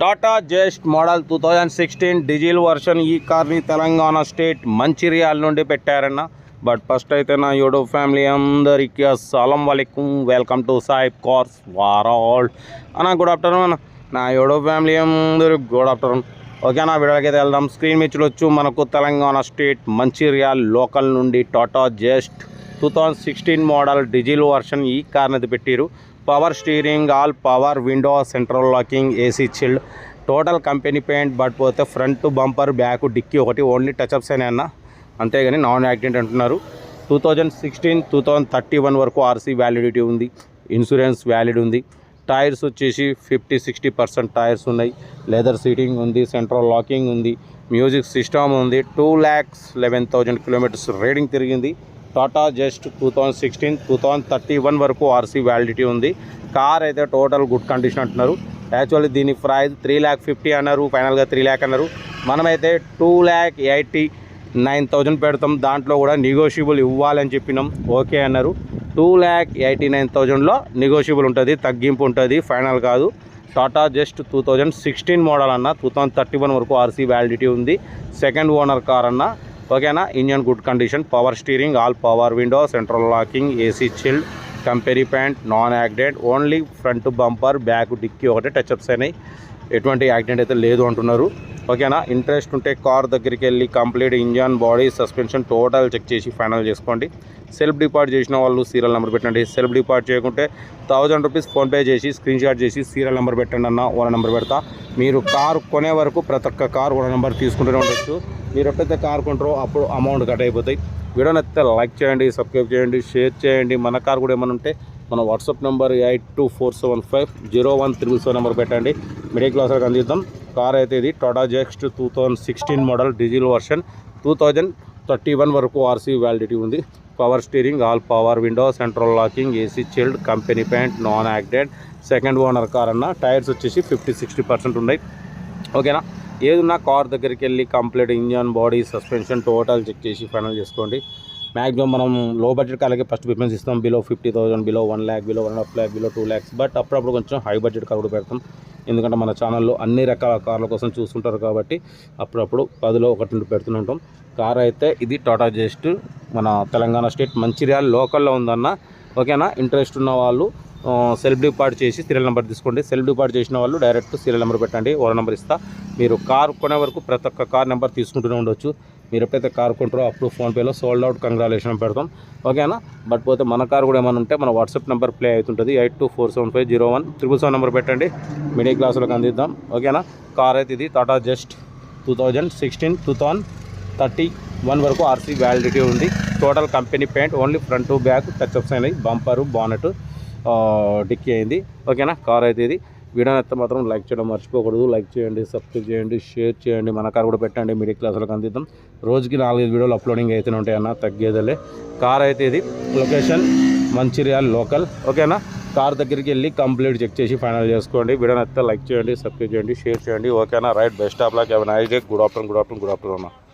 Tata Zest model two thousand sixteen diesel version ఈ కార్ని Telangana state Mancherial నుండి పెట్టారన్న. బట్ ఫస్ట్ అయితే నా యూట్యూబ్ ఫ్యామిలీ అందరికీ అస్సలం వలైకుం. వెల్కమ్ టు సాయిబ్ కార్స్ వారాల్ అన్న గుడ్ ఆఫ్టర్నూన్ అన్న. నా యూట్యూబ్ ఫ్యామిలీ అందరికి గుడ్ ఆఫ్టర్నూన్ ఓకే నా వీడియోకి అయితే వెళ్దాం. స్క్రీన్ మీద చూడొచ్చు. మనకు తెలంగాణ స్టేట్ మంచిర్యాల్ లోకల్ నుండి Tata Zest two thousand sixteen model diesel version ఈ కార్ని అయితే పెట్టారు power steering all power window central locking AC chilled total company paint but పోతే ఫ్రంట్ బంపర్ బ్యాక్ డిక్కీ ఒకటి ఓన్లీ టచ్అప్స్ అనే అన్న. అంతేగాని నాన్ యాక్సిడెంట్ అంటున్నారు. Two thousand sixteen two thousand thirty one వరకు ఆర్సీ వ్యాలిడిటీ ఉంది. ఇన్సూరెన్స్ వ్యాలిడ్ ఉంది. Tyres వచ్చేసి ఫిఫ్టీ సిక్స్టీ పర్సెంట్ టైర్స్ ఉన్నాయి. లెదర్ సీటింగ్ ఉంది సెంట్రల్ లాకింగ్ ఉంది మ్యూజిక్ సిస్టమ్ ఉంది. Two lakhs eleven thousand kilometres reading తిరిగింది. Tata Zest two thousand sixteen two thousand thirty one వరకు ఆర్సీ వ్యాలిడిటీ ఉంది. కార్ అయితే టోటల్ గుడ్ కండిషన్ అంటున్నారు. Actually దీని ప్రైస్ త్రీ ల్యాక్ ఫిఫ్టీ అన్నారు ఫైనల్గా త్రీ ల్యాక్ అన్నారు. మనమైతే two lakh eighty nine thousand పెడతాం. దాంట్లో కూడా నెగోషియబుల్ ఇవ్వాలని చెప్పినాం. ఓకే అన్నారు. టూ ల్యాక్ ఎయిటీ నైన్ థౌజండ్లో నెగోషియబుల్ ఉంటుంది తగ్గింపు ఉంటుంది ఫైనల్ కాదు. Tata Zest two thousand sixteen model అన్న టూ థౌజండ్ థర్టీ వన్ వరకు ఆర్సీ వ్యాలిడిటీ ఉంది. సెకండ్ ఓనర్ కార్ అన్న ఓకేనా? Engine good condition power steering all power window central locking AC chilled company paint non accident only front bumper back dicky ఒకటే touch ups అయినాయి. ఎటువంటి accident అయితే లేదు అంటున్నారు. ఓకేనా? ఇంట్రెస్ట్ ఉంటే కార్ దగ్గరికి వెళ్ళి complete engine body suspension total check చేసి ఫైనల్ చేసుకోండి. సెల్ఫ్ డిపార్ట్ చేసిన వాళ్ళు సీరియల్ నెంబర్ పెట్టండి. సెల్ఫ్ డిపార్ట్ చేయకుంటే థౌజండ్ రూపీస్ ఫోన్పే చేసి స్క్రీన్ షాట్ చేసి సీరియల్ నెంబర్ పెట్టండి అన్న ఓన నెంబర్ పెడతా. మీరు కార్ కొనే వరకు ప్రతి ఒక్క కారు ఓన నెంబర్ తీసుకుంటూనే ఉండొచ్చు. మీరు ఎప్పుడైతే కార్ కొంటారో అప్పుడు అమౌంట్ కట్ అయిపోతాయి. వీడియో నచ్చితే లైక్ చేయండి సబ్స్క్రైబ్ చేయండి షేర్ చేయండి. మన కార్ కూడా ఏమైనా ఉంటే మన WhatsApp number eight two four seven five zero one triple seven number పెట్టండి. మిడిల్ క్లాస్కి అందిద్దాం. కార్ అయితే ఇది Tata Zest two thousand sixteen model diesel version two thousand thirty one వరకు ఆర్సీ వ్యాలిడిటీ ఉంది. Power steering all power window central locking AC chilled company paint non acted second owner car అన్న. Tyres వచ్చేసి fifty sixty percent ఉన్నాయి. ఓకేనా ఏదున్నా car దగ్గరికి వెళ్ళి complete engine body suspension total check చేసి ఫైనల్ చేసుకోండి. మ్యాక్సిమం మనం లో బడ్జెట్ కార్లకి ఫస్ట్ ప్రిఫరెన్స్ ఇస్తాం. Below fifty thousand below one lakh below one half lakh below two lakhs but అప్పుడప్పుడు కొంచెం హై బడ్జెట్ కార్ కూడా పెడతాం. ఎందుకంటే మన ఛానల్లో అన్ని రకాల కార్ల కోసం చూస్తుంటారు కాబట్టి అప్పుడప్పుడు పదిలో ఒకటి రెండు పెడుతూనే ఉంటాం. కార్ అయితే ఇది టాటా జెస్ట్ మన తెలంగాణ స్టేట్ మంచిర్యాల లోకల్లో ఉందన్న. ఓకేనా? ఇంట్రెస్ట్ ఉన్న వాళ్ళు సెల్ఫ్ డిపార్ట్ చేసి సీరియల్ నెంబర్ తీసుకోండి. సెల్ఫ్ డిపార్ట్ చేసిన వాళ్ళు డైరెక్ట్ సీరియల్ నెంబర్ పెట్టండి ఓర నెంబర్ ఇస్తా. మీరు కార్ కొనే వరకు ప్రతి ఒక్క కార్ నెంబర్ తీసుకుంటూనే ఉండొచ్చు. మీరు ఎప్పుడైతే కార్ కొంటారో అప్పుడు ఫోన్పేలో సోల్డ్ అవుట్ కంగ్రాలేషన్ పెడతాం. ఓకేనా? బట్ పోతే మన కార్ కూడా ఏమైనా ఉంటే మన వాట్సాప్ నెంబర్ ప్లే అవుతుంటుంది. Eight two four seven five zero one triple seven number పెట్టండి. మిడిల్ క్లాస్లోకి అందిద్దాం. ఓకేనా? కార్ అయితే ఇది Tata just two thousand sixteen two thousand thirty one వరకు ఆర్సీ వ్యాలిడిటీ ఉంది. Total company paint only front back touchups అయినాయి. బంపరు బానెట్ డిక్కీ అయింది. ఓకేనా? కార్ అయితే ఇది. వీడియో నచ్చితే మాత్రం లైక్ చేయడం మర్చిపోకూడదు. లైక్ చేయండి సబ్స్క్రైబ్ చేయండి షేర్ చేయండి మన కార్ కూడా పెట్టండి. మిడిల్ క్లాస్లోకి అందిద్దాం. రోజుకి నాలుగైదు వీడియోలు అప్లోడింగ్ అయితేనే ఉంటాయి అన్న తగ్గేదలే. కార్ అయితే ఇది. Location Mancherial local. ఓకేనా? కార్ దగ్గరికి వెళ్ళి కంప్లీట్ చెక్ చేసి ఫైనల్ చేసుకోండి. వీడియో నచ్చితే లైక్ చేయండి సబ్స్క్రైబ్ చేయండి షేర్ చేయండి. ఓకేనా? Right best of luck. Have nice day. Good afternoon good afternoon good afternoon అన్న.